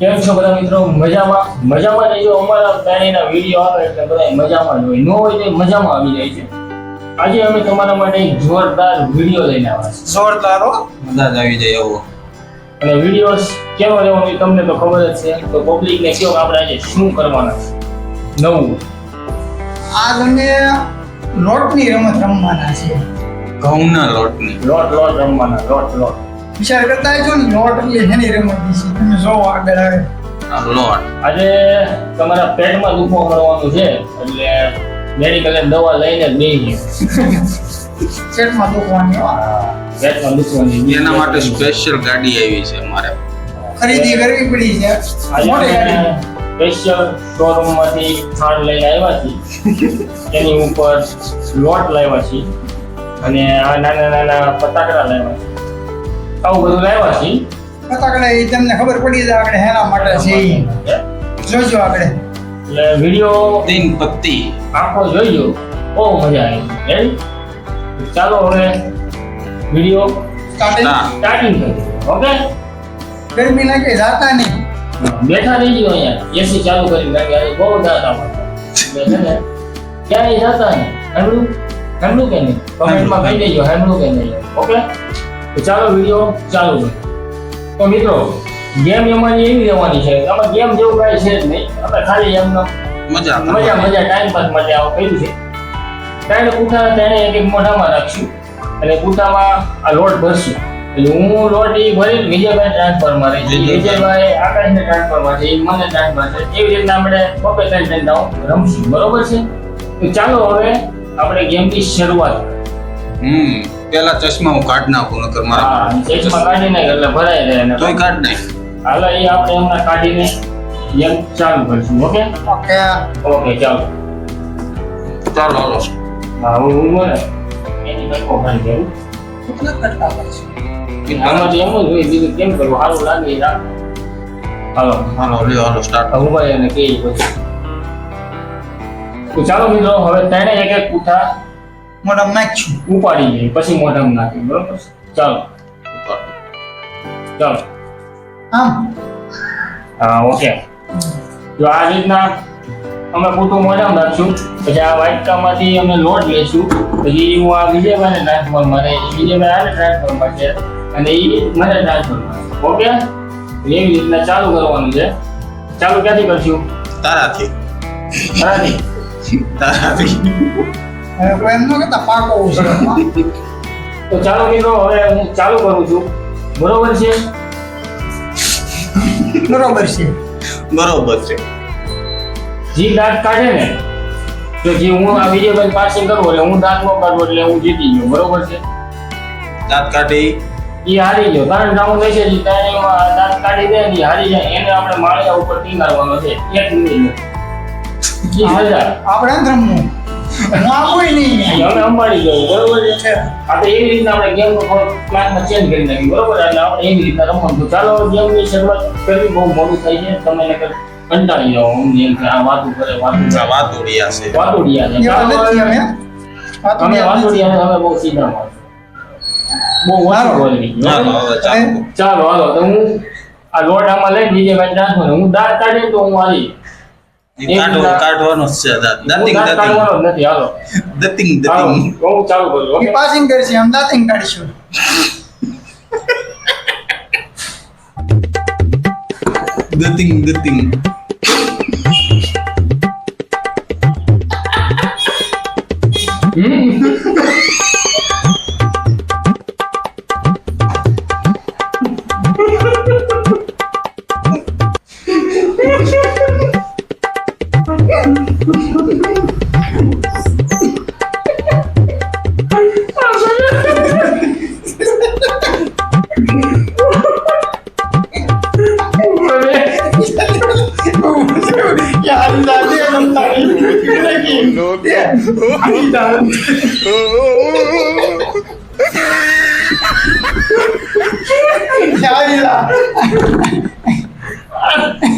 કેમ છો બધા મિત્રો? મજામાં? મજામાં રહેજો અમારા પ્રાણીના વીડિયો આવે એટલે બધા મજામાં જ હોય. ન હોય તો મજામાં આવી જાય છે. આજે અમે તમારા માટે એક જોરદાર વીડિયો લઈને આવ્યા છે જોરદાર હો. મજા જ આવી જાય એવો. અને વીડિયો કેવો રહેવો એ તમને તો ખબર જ છે તો પબ્લિકને કેવો કે આપણે આજે શું કરવાના છે? નવું. આજ અમે લોટની રમત રમવાના છે. ઘઉંના લોટની. લોટ લોટ રમવાના લોટ લોટ. વિચાર કરતા છો ને લોટ એટલે શેની રમત છે. તમે જો આગળ આવે. આ લોટ આજે તમારા પેટમાં દુખો મળવાનું છે એટલે મેડિકલે દવા લઈને જ નહીં પેટમાં દુખવાની હો. પેટમાં દુખવાની એના માટે સ્પેશિયલ ગાડી આવી છે અમારે ખરીદી કરવી પડી છે. મોટી ગાડી. સ્પેશિયલ શોરૂમમાંથી ખાંડ લઈને આવ્યા છીએ. એની ઉપર લોટ લાવ્યા છીએ. અને આ નાના નાના ફટાકડા લાવ્યા છે આવું બધું લાવ્યા છીએ આપણે એ તમને ખબર પડી જાય આપણે હેના માટે છે. જોજો આપણે એટલે વીડિયો દિન પત્તી. આખો જોઈજો બહુ મજા આવી. ચાલો હવે વીડિયો સ્ટાર્ટિંગ કરીએ ઓકે? ગરમી લાગે જાતા નહીં. બેઠા રહી ગયો અહીંયા. એસી ચાલુ કરી નાખી આજે બહુ જાતા ક્યાંય જાતા નહીં. હેમલું હેમલું કે નહીં? કમેન્ટમાં કહી દેજો હેમલું કે નહીં. ઓકે? તો ચાલો વીડિયો ચાલુ કરીએ. તો મિત્રો ગેમ એમાંની એવી રહેવાની છે આમાં ગેમ જેવું કાંઈ છે જ નહીં. આપણે ખાલી એમનો મજા મજા મજા ટાઈમ પાસ માટે આવું કર્યું છે. ત્રણ પૂઠા તેને એક એક મોઢામાં રાખશું અને પૂઠામાં આ લોટ ભરશું. એટલે હું લોટ એ ભરી વિજયભાઈ ટ્રાન્સફર મારે છે વિજયભાઈ. આકાશને ટ્રાન્સફર મારે છે એ મને ટ્રાન્સફર છે. એવી રીતના આપણે પપ્પે ત્રણ ત્રણ રમશું. બરોબર છે? તો ચાલો હવે આપણે ગેમની શરૂઆત. હમ. પેલા ચશ્મા હું કાઢ નાખું નકર મારા ચશ્મા કાઢી નાખ એટલે ભરાઈ રહે ને તોય કાઢ નાખ. હાલો એ આપણે એમના કાઢીને ગેમ ચાલુ કરીશું ઓકે? ઓકે. ઓકે ચાલો. ચાલો હાલો. હા હું હું બોલે એની કઈ કોભાઈ કરું કેટલા આમાં એમ જ હોય બીજું કેમ કરવું? સારું લાગે એ રાખ. હાલો હાલો લ્યો હાલો સ્ટાર્ટ હવે ભાઈ અને કે પછી. ચાલો મિત્રો હવે તેને એક એક પૂઠા મોઢા નાખશું. ઉપાડી જઈએ પછી મોઢામાં નાખીએ બરોબર? છે? ચાલો. ચાલો. આમ. હા ઓકે. જો આ રીતના અમે પૂઠું મોઢામાં નાખશું પછી આ વાટકામાંથી અમે લોટ લઈશું પછી હું આ વિજયભાઈને ટ્રાન્સફર મારે વિજયભાઈ આને ટ્રાન્સફર છે અને એ મને ટ્રાન્સફર ઓકે? એવી રીતના ચાલુ કરવાનું છે. ચાલુ ક્યાંથી કરશું? તારાથી. તારાથી? તારાથી. એમ ન કહેતા પાકો છે? તો ચાલો મિત્રો હવે હું ચાલુ કરું છું. બરોબર છે? બરોબર છે. બરોબર છે. જે દાંત કાઢે ને તો જે હું આ વિજયભાઈ પાસિંગ કરું એટલે હું દાંત નો કાઢું એટલે હું જીતી ગયો. બરોબર છે? દાંત કાઢી. એ હારી ગયો. ત્રણ રાઉન્ડ લેશે જે ત્રણ દાંત કાઢી દે એ હારી જાય. એને આપણે માળિયા ઉપર ટીંગાડવાનો છે. એક મિનિટ. આપણે રમવું. હું આપું નહીં. અમે અંબાડી ગયો બરોબર છે? છે. આપણે એવી રીતના આપણે ગેમ નો પ્લાનમાં ચેન્જ કરી નાખી બરોબર? એટલે આપણે એવી રીતના રમવાનું. તો ચાલો ગેમની શરૂઆત કરવી બહુ મોડું થાય છે. તમે નકર કંટાળી જાઓ અમને એમ કે આ વાતું કરે વાતું આ વાતુડિયા છે. વાતુડિયા છે. હવે અમે. વાતુડિયા અમે બહુ સીધા માણસો બહુ હાલો. બોલવી ચાલો હવે ચાલો. ચાલો હાલો તો હું આ લોટ આમાં લઈને બીજે ભાઈ ટ્રાન્સફર હું દાંત કાઢી તો હું કાઢવો કાઢવાનો છે કાઢવાનો નથી હાલો. હું ચાલુ કરું ઓકે પાસિંગ કરશે આમ દાંતિંગ કાઢીશું. દતિંગ દતિંગ. આની દાંત યાર લા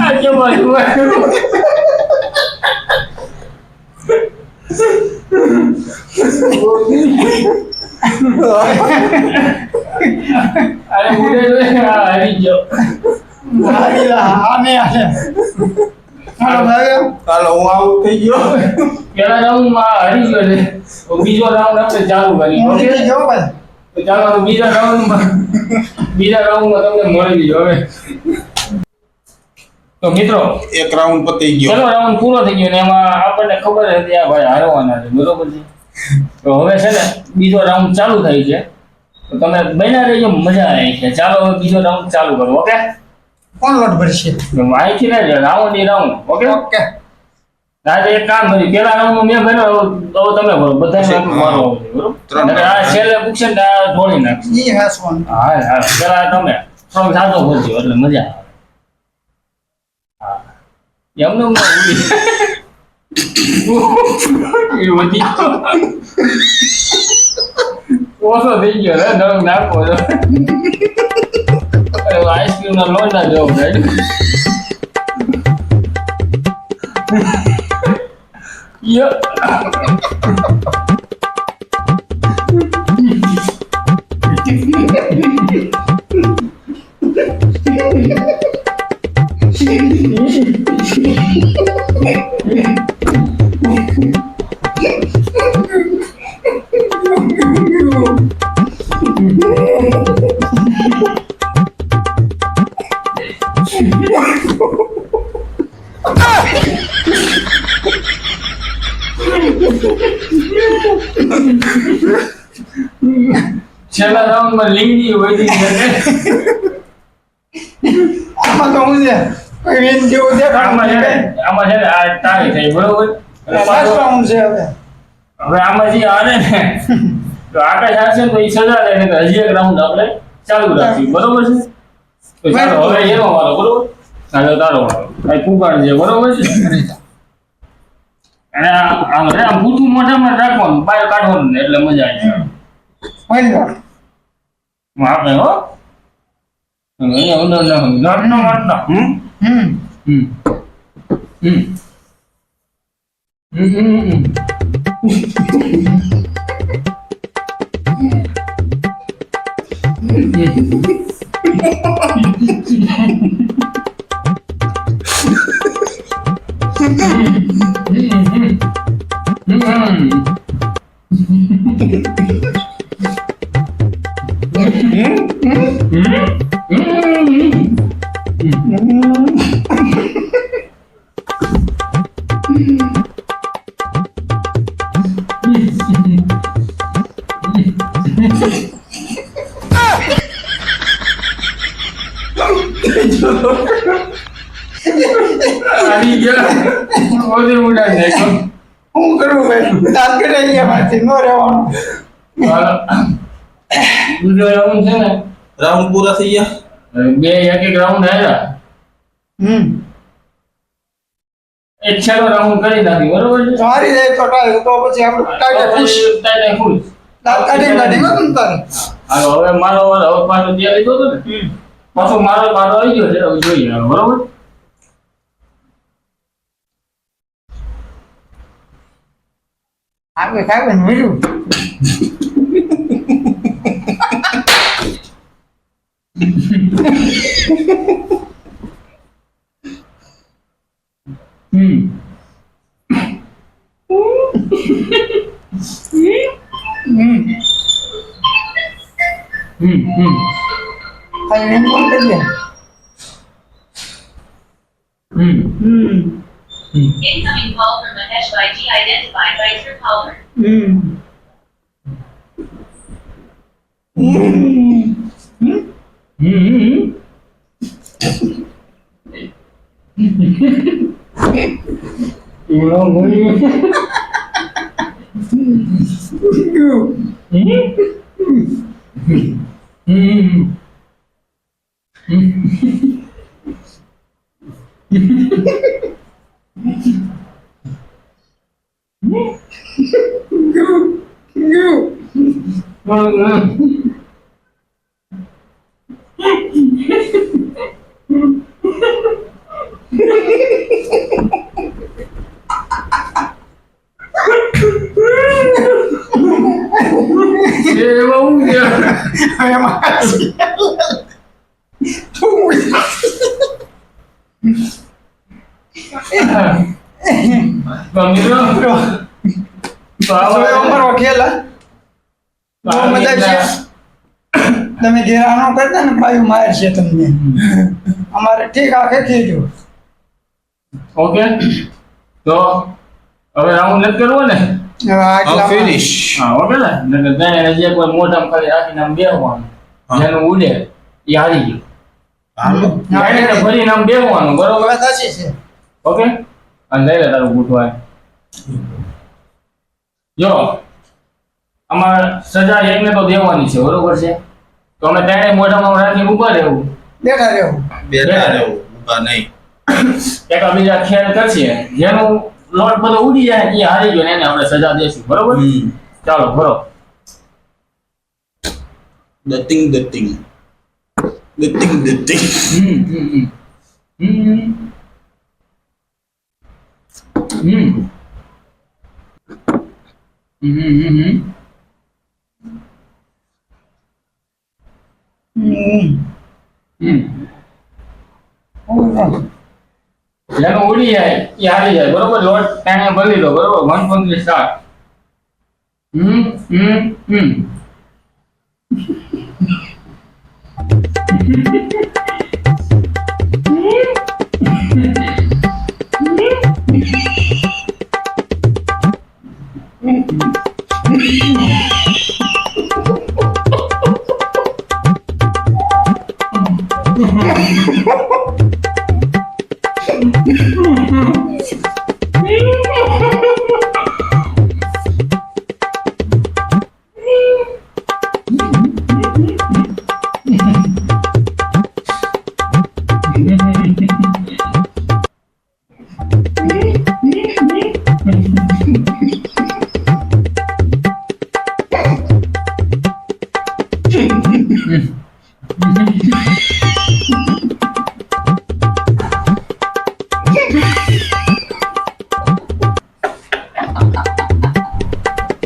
આ કેવા જોવા અરે ઉડે તો આ હારી ગયો યાર લા આને આને હાલો રાઉન્ડ પેલા રાઉન્ડમાં હારી ગયો છે. તો બીજો રાઉન્ડ આપણે ચાલુ કરી ઓકે? તો ચાલો બીજા બીજા રાઉન્ડમાં બીજા રાઉન્ડમાં તમને મળી ગયો હવે. તો મિત્રો એક રાઉન્ડ પતી ગયો. ચલો રાઉન્ડ પૂરો થઈ ગયો ને એમાં આપણને ખબર હતી આ ભાઈ હારવાના છે બરોબર છે? તો હવે છે ને બીજો રાઉન્ડ ચાલુ થાય છે. તો તમે બન્યા રહેજો મજા આવે છે. ચાલો હવે બીજો રાઉન્ડ ચાલુ કરો ઓકે? કોણ લોટ ભરશે? અહીંથી ને રાઉન્ડ એ રાઉન્ડ ઓકે? ઓકે. આજે એક કામ કર્યું પેલા રાઉન્ડ મેં ભર્યો હવે હવે તમે ભરો. બધા મારો બરોબર? આ છેલ્લે પૂછશે ને તો આ ઢોળી નાખશે. ઈ હાસવાનું. હા હા. પેલા તમે થોડોક સાદો બોલજો એટલે મજા આવે. હા. એમને. ઓછો થઈ ગયો રે નરમ નાખો આઈસ્ક્રીમ ના લોન ના જવો right? Yep. છેલ્લા રાઉન્ડમાં લીંગી છે. આમાં તો હું છે જેવું આમાં છે ને આમાં છે આ થઈ બરોબર? લાસ્ટ રાઉન્ડ છે હવે. હવે આમાં જે હારે ને તો આકાશ હારશે તો એ સજા રહે ને હજી એક રાઉન્ડ આપણે ચાલુ રાખીએ બરોબર છે? તો ચાલો હવે એનો બરોબર? ચાલો તારો વારો. ભાઈ પુગાડ છે બરોબર છે? અને આમ રે આમ મોઢામાં રાખવાનું બહાર કાઢવાનું એટલે મજા આવી જાય. મળી લો હું આપણે હો અહીંયા અંદર નાખો નટ નો મટ ના હમ હમ હમ હમ હમ હમ આવી ગયા ઓલી ઉડાઈ નાખ્યો હું કરું ભાઈ? દાંત કઢાઈ ગયા મારથી ન રહેવાનું બીજો રાઉન્ડ છે ને રાઉન્ડ પૂરા થઈ ગયા બે એક એક રાઉન્ડ આવ્યા હમ એક છેલ્લો રાઉન્ડ કરી નાખી બરોબર છે મારી જાય તો તો પછી આપણે ખુશ ખુશ દાંત કાઢી કાઢી માં તમ તારે હાલો હવે મારો વારો હવે પાછો ત્યાં લીધો હતો ને પાછો મારો પાછો આવી ગયો છે હવે જોઈએ હવે હમ હમ ખાલી એમ પણ કરી દે હમ હમ હમ Incoming call from Mahesh by G identified by your caller. હમ હમ હમ એનો બોલ્યો હમ no, no. Oh, no. Ha ha ha ha! આવશે તમે ઘેર આનો કરતા ને ભાઈ માર છે તમને અમારે ઠીક આ ખેંચી જો ઓકે તો હવે રાઉન્ડ નથી કરવું ને? ફિનિશ હા ઓકે ને નકર ત્યાં જે કોઈ મોઢામાં ખાલી રાખીને આમ બેહવાનું. જેનું ઉડે એ હારી ગયું હાલો જાણીને ફરીને આમ બેહવાનું બરોબર વાત સાચી છે ઓકે અને લઈ લે તારું બૂટવાય જો અમારે સજા એકને તો દેવાની છે બરોબર છે તો અમે તેને મોઢામાં રાખીને ઊભા રહેવું બેઠા રહેવું બેઠા રહેવું ઊભા નહીં એકા બીજા ખ્યાલ કરશે જેનું લોટ બધો ઉડી જાય એ હારી ગયો ને એને આપણે સજા દેશું બરોબર? હમ. ચાલો ભરો. દતિંગ દતિંગ દતિંગ દતિંગ હમ હમ હમ. હમ હમ. હમ. હમ હમ હમ. હમ. હમ. જેનું ઉડી જાય એ હારી જાય. બરોબર લોટ ટાણે ભરી લો બરોબર? વન પંદ્રી સાત. હમ હમ હમ.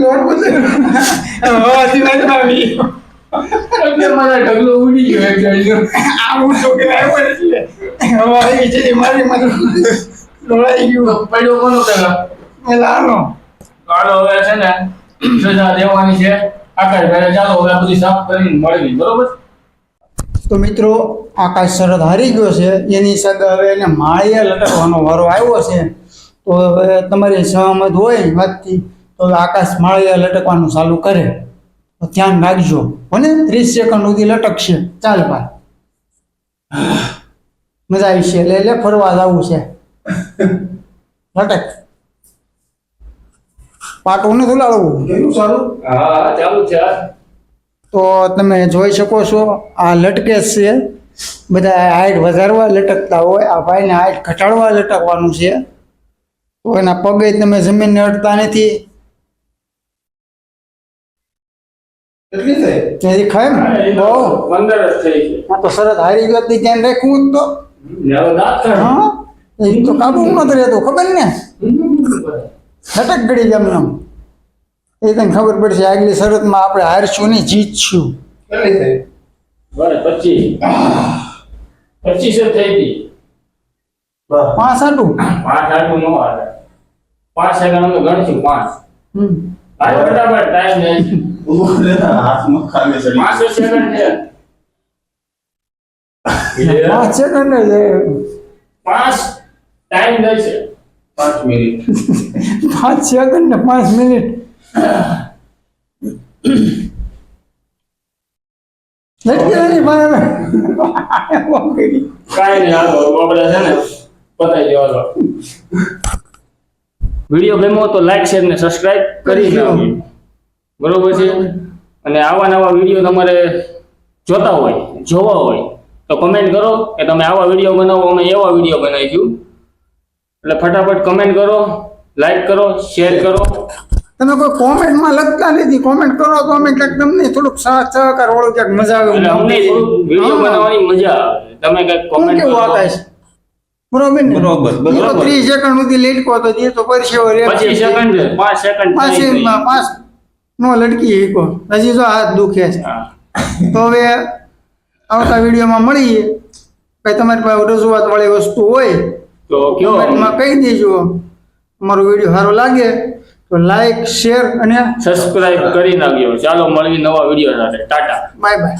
લોટ બધું. હવે દિવાળી આવી. એટલે મારા ઉડી ગયો જાણીનો. આવું છોકરા આવ્યો એટલે. છે મારી માથું લોળાઈ ગયું પડ્યો કોનો પેલા એટલે આનો હાલો હવે છે ને સજા દેવાની છે આકાશ ભાઈ ચાલો હવે સાફ કરીને મળવી બરોબર તો મિત્રો આકાશ શરદ હારી ગયો છે. એની સાથે હવે એને માળીએ લટકવાનો વારો આવ્યો છે. તો હવે તમારી સહમત હોય વાતથી તો હવે આકાશ માળીએ લટકવાનું ચાલુ કરે. તો ધ્યાન રાખજો. મને ત્રીસ સેકન્ડ સુધી લટકશે. ચાલ ભાઈ. મજા આવી છે. લે લે ફરવા જવું છે. લટક. પાટું નથી લાડવું કેવું સારું? હા ચાલુ છે. તો તમે જોઈ શકો છો આ લટકેશ છે. બધા હાઈટ વધારવા લટકતા હોય આ ભાઈને હાઈટ ઘટાડવા લટકવાનું છે. તો એના પગે તમે જમીનને અડતા નથી. થઈ? તેથી હા, તો બહુ. તો શરત હારી ગયો ધ્યાન રાખવું જ તો. હવે હા એ તો કાબુ નથી રહેતો ખબર ને? લટક ગડી જેમ એમ એ તને ખબર પડશે આગલી શરતમાં આપણે હારશું નહીં જીતશું. કેટલી થઈ? બરાબર પચીસ. પચીસ જ થઈ હતી. પાંચ આટું પાંચ આટલું નો હાલે. પાંચ સેકન્ડ ગણશું પાંચ. બરાબર ટાઈમ જાય છે. ઊભું રહેતા હાથમાં ખાલી ચડી પાંચ સેકન્ડ છે પાંચ સેકન્ડ એ. પાંચ ટાઈમ જાય છે. પાંચ મિનિટ. પાંચ સેકન્ડ ને પાંચ મિનિટ. લટકી કાંઈ નહીં હાલો આપણે છે ને પતાવી દેવા દો વીડિયો ગમ્યો તો લાઈક શેર ને સબસ્ક્રાઇબ કરી નાખજો. બરોબર છે? અને આવા નવા વીડિયો તમારે જોતા હોય જોવા હોય તો કમેન્ટ કરો કે તમે આવા વીડિયો બનાવો અમે એવા વીડિયો બનાવીશું એટલે ફટાફટ કમેન્ટ કરો લાઈક કરો શેર કરો. તમે કોઈ કોમેન્ટમાં લખતા નથી. કોમેન્ટ કરો તો અમે ક્યાંક તમને થોડુંક સાથ સહકાર વાળું ક્યાંક મજા આવે. અમને વીડિયો બનાવવાની મજા આવે. તમે કંઈક કોમેન્ટ કેવું કરો. આકાશ બરોબર ને? બરોબર, બરોબર. ત્રીસ સેકન્ડ સુધી લેટકો તો એ તો પરસેવો રે પછી સેકન્ડ પાંચ સેકન્ડ નો લડકી હીકો હજી જો હાથ દુખે છે. તો હવે આવતા વિડીયોમાં મળીએ. કઈ તમારી પાસે રજૂઆત વાળી વસ્તુ હોય તો કયો? કહી દેજો. અમારો વીડિયો સારો લાગે. તો લાઈક શેર અને સબસ્ક્રાઇબ કરી નાખજો. ચાલો મળવી નવા વીડિયો સાથે. ટાટા. Bye bye